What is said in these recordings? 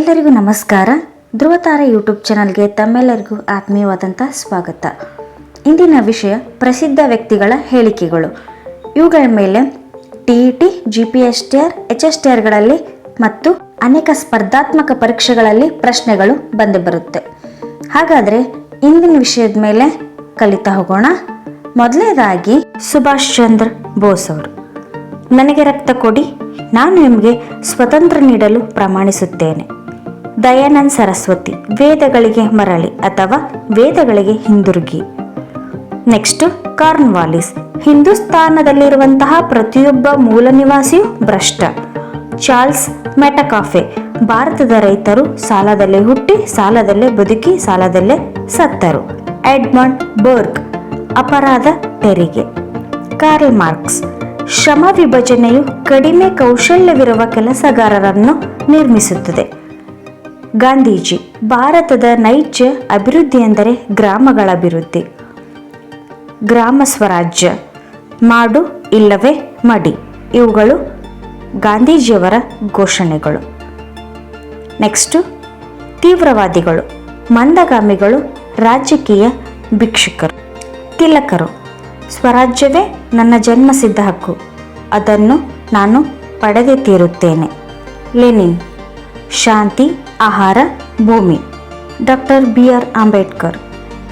ಎಲ್ಲರಿಗೂ ನಮಸ್ಕಾರ. ಧ್ರುವತಾರ ಯೂಟ್ಯೂಬ್ ಚಾನಲ್ಗೆ ತಮ್ಮೆಲ್ಲರಿಗೂ ಆತ್ಮೀಯವಾದಂಥ ಸ್ವಾಗತ. ಇಂದಿನ ವಿಷಯ ಪ್ರಸಿದ್ಧ ವ್ಯಕ್ತಿಗಳ ಹೇಳಿಕೆಗಳು. ಇವುಗಳ ಮೇಲೆ T E T, G P S T R, H S T ಆರ್ಗಳಲ್ಲಿ ಮತ್ತು ಅನೇಕ ಸ್ಪರ್ಧಾತ್ಮಕ ಪರೀಕ್ಷೆಗಳಲ್ಲಿ ಪ್ರಶ್ನೆಗಳು ಬಂದು ಬರುತ್ತೆ. ಹಾಗಾದರೆ ಇಂದಿನ ವಿಷಯದ ಮೇಲೆ ಕಲಿತಾ ಹೋಗೋಣ. ಮೊದಲನೇದಾಗಿ ಸುಭಾಷ್ ಚಂದ್ರ ಬೋಸ್ ಅವರು. ನನಗೆ ರಕ್ತ ಕೊಡಿ, ನಾನು ನಿಮಗೆ ಸ್ವತಂತ್ರ ನೀಡಲು ಪ್ರಮಾಣಿಸುತ್ತೇನೆ. ದಯಾನಂದ್ ಸರಸ್ವತಿ, ವೇದಗಳಿಗೆ ಮರಳಿ ಅಥವಾ ವೇದಗಳಿಗೆ ಹಿಂದಿರುಗಿ. ನೆಕ್ಸ್ಟ್ ಕಾರ್ನ್ವಾಲಿಸ್, ಹಿಂದೂಸ್ತಾನದಲ್ಲಿರುವಂತಹ ಪ್ರತಿಯೊಬ್ಬ ಮೂಲ ನಿವಾಸಿಯು ಭ್ರಷ್ಟ. ಚಾರ್ಲ್ಸ್ ಮೆಟಕಾಫೆ, ಭಾರತದ ರೈತರು ಸಾಲದಲ್ಲೇ ಹುಟ್ಟಿ, ಸಾಲದಲ್ಲೇ ಬದುಕಿ, ಸಾಲದಲ್ಲೇ ಸತ್ತರು. ಎಡ್ಮಂಡ್ ಬರ್ಗ್, ಅಪರಾಧ ತೆರಿಗೆ. ಕಾರ್ಲ್ ಮಾರ್ಕ್ಸ್ ಶ್ರಮ ವಿಭಜನೆಯು ಕಡಿಮೆ ಕೌಶಲ್ಯವಿರುವ ಕೆಲಸಗಾರರನ್ನು ನಿರ್ಮಿಸುತ್ತದೆ. ಗಾಂಧೀಜಿ, ಭಾರತದ ನೈಜ ಅಭಿವೃದ್ಧಿ ಎಂದರೆ ಗ್ರಾಮಗಳ ಅಭಿವೃದ್ಧಿ. ಗ್ರಾಮ ಸ್ವರಾಜ್ಯ, ಮಾಡು ಇಲ್ಲವೇ ಮಡಿ, ಇವುಗಳು ಗಾಂಧೀಜಿಯವರ ಘೋಷಣೆಗಳು. ನೆಕ್ಸ್ಟು, ತೀವ್ರವಾದಿಗಳು, ಮಂದಗಾಮಿಗಳು, ರಾಜಕೀಯ ಭಿಕ್ಷುಕರು, ತಿಲಕರು. ಸ್ವರಾಜ್ಯವೇ ನನ್ನ ಜನ್ಮಸಿದ್ಧ ಹಕ್ಕು. ಅದನ್ನು ನಾನು ಪಡೆದೇ ತೀರುತ್ತೇನೆ. ಲೆನಿನ್, ಶಾಂತಿ ಆಹಾರ, ಭೂಮಿ. Doctor B R Ambedkar.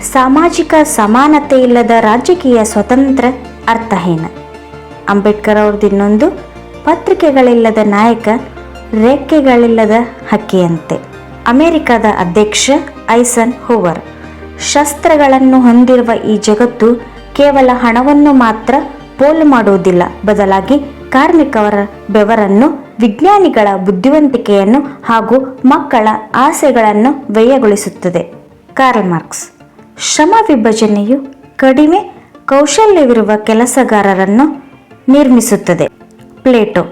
ಸಾಮಾಜಿಕ ಸಮಾನತೆ ಇಲ್ಲದ ರಾಜಕೀಯ ಸ್ವತಂತ್ರ ಅರ್ಥಹೀನ. ಅಂಬೇಡ್ಕರ್ ಅವ್ರದ್ದು ಇನ್ನೊಂದು, ಪತ್ರಿಕೆಗಳಿಲ್ಲದ ನಾಯಕ, ರೇಖೆಗಳಿಲ್ಲದ ಹಕ್ಕಿಯಂತೆ. ಅಮೆರಿಕದ ಅಧ್ಯಕ್ಷ ಐಸನ್ ಹೂವರ್. ಶಸ್ತ್ರಗಳನ್ನು ಹೊಂದಿರುವ ಈ ಜಗತ್ತು ಕೇವಲ ಹಣವನ್ನು ಮಾತ್ರ ಪೋಲು ಮಾಡುವುದಿಲ್ಲ, ಬದಲಾಗಿ ಕಾರ್ಮಿಕವರ ಬೆವರನ್ನು, ವಿಜ್ಞಾನಿಗಳ ಬುದ್ಧಿವಂತಿಕೆಯನ್ನು ಹಾಗೂ ಮಕ್ಕಳ ಆಸೆಗಳನ್ನು ವ್ಯಯಗೊಳಿಸುತ್ತದೆ. Karl marks. ಶ್ರಮ ವಿಭಜನೆಯು ಕಡಿಮೆ ಕೌಶಲ್ಯವಿರುವ ಕೆಲಸಗಾರರನ್ನು ನಿರ್ಮಿಸುತ್ತದೆ. ಪ್ಲೇಟೋ.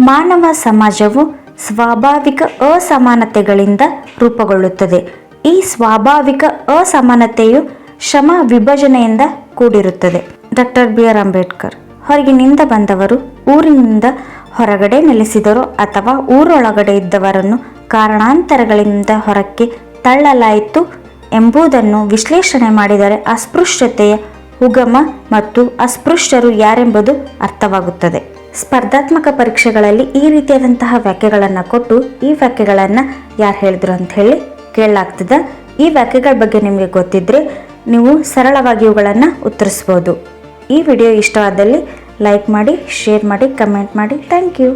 ಮಾನವ ಸಮಾಜವು ಸ್ವಾಭಾವಿಕ ಅಸಮಾನತೆಗಳಿಂದ ರೂಪುಗೊಳ್ಳುತ್ತದೆ. ಈ ಸ್ವಾಭಾವಿಕ ಅಸಮಾನತೆಯು ಶ್ರಮ ವಿಭಜನೆಯಿಂದ ಕೂಡಿರುತ್ತದೆ. Doctor B R Ambedkar. ಹೊರಗಿನಿಂದ ಬಂದವರು ಊರಿನಿಂದ ಹೊರಗಡೆ ನೆಲೆಸಿದರು ಅಥವಾ ಊರೊಳಗಡೆ ಇದ್ದವರನ್ನು ಕಾರಣಾಂತರಗಳಿಂದ ಹೊರಕ್ಕೆ ತಳ್ಳಲಾಯಿತು ಎಂಬುದನ್ನು ವಿಶ್ಲೇಷಣೆ ಮಾಡಿದರೆ ಅಸ್ಪೃಶ್ಯತೆಯ ಉಗಮ ಮತ್ತು ಅಸ್ಪೃಶ್ಯರು ಯಾರೆಂಬುದು ಅರ್ಥವಾಗುತ್ತದೆ. ಸ್ಪರ್ಧಾತ್ಮಕ ಪರೀಕ್ಷೆಗಳಲ್ಲಿ ಈ ರೀತಿಯಾದಂತಹ ವ್ಯಾಖ್ಯೆಗಳನ್ನು ಕೊಟ್ಟು ಈ ವ್ಯಾಖ್ಯೆಗಳನ್ನು ಯಾರು ಹೇಳಿದ್ರು ಅಂತ ಹೇಳಿ ಕೇಳಲಾಗ್ತದೆ. ಈ ವ್ಯಾಖ್ಯೆಗಳ ಬಗ್ಗೆ ನಿಮಗೆ ಗೊತ್ತಿದ್ದರೆ ನೀವು ಸರಳವಾಗಿ ಇವುಗಳನ್ನು ಉತ್ತರಿಸ್ಬೋದು. ಈ ವಿಡಿಯೋ ಇಷ್ಟವಾದಲ್ಲಿ ಲೈಕ್ ಮಾಡಿ ಶೇರ್ ಮಾಡಿ ಕಮೆಂಟ್ ಮಾಡಿ. Thank you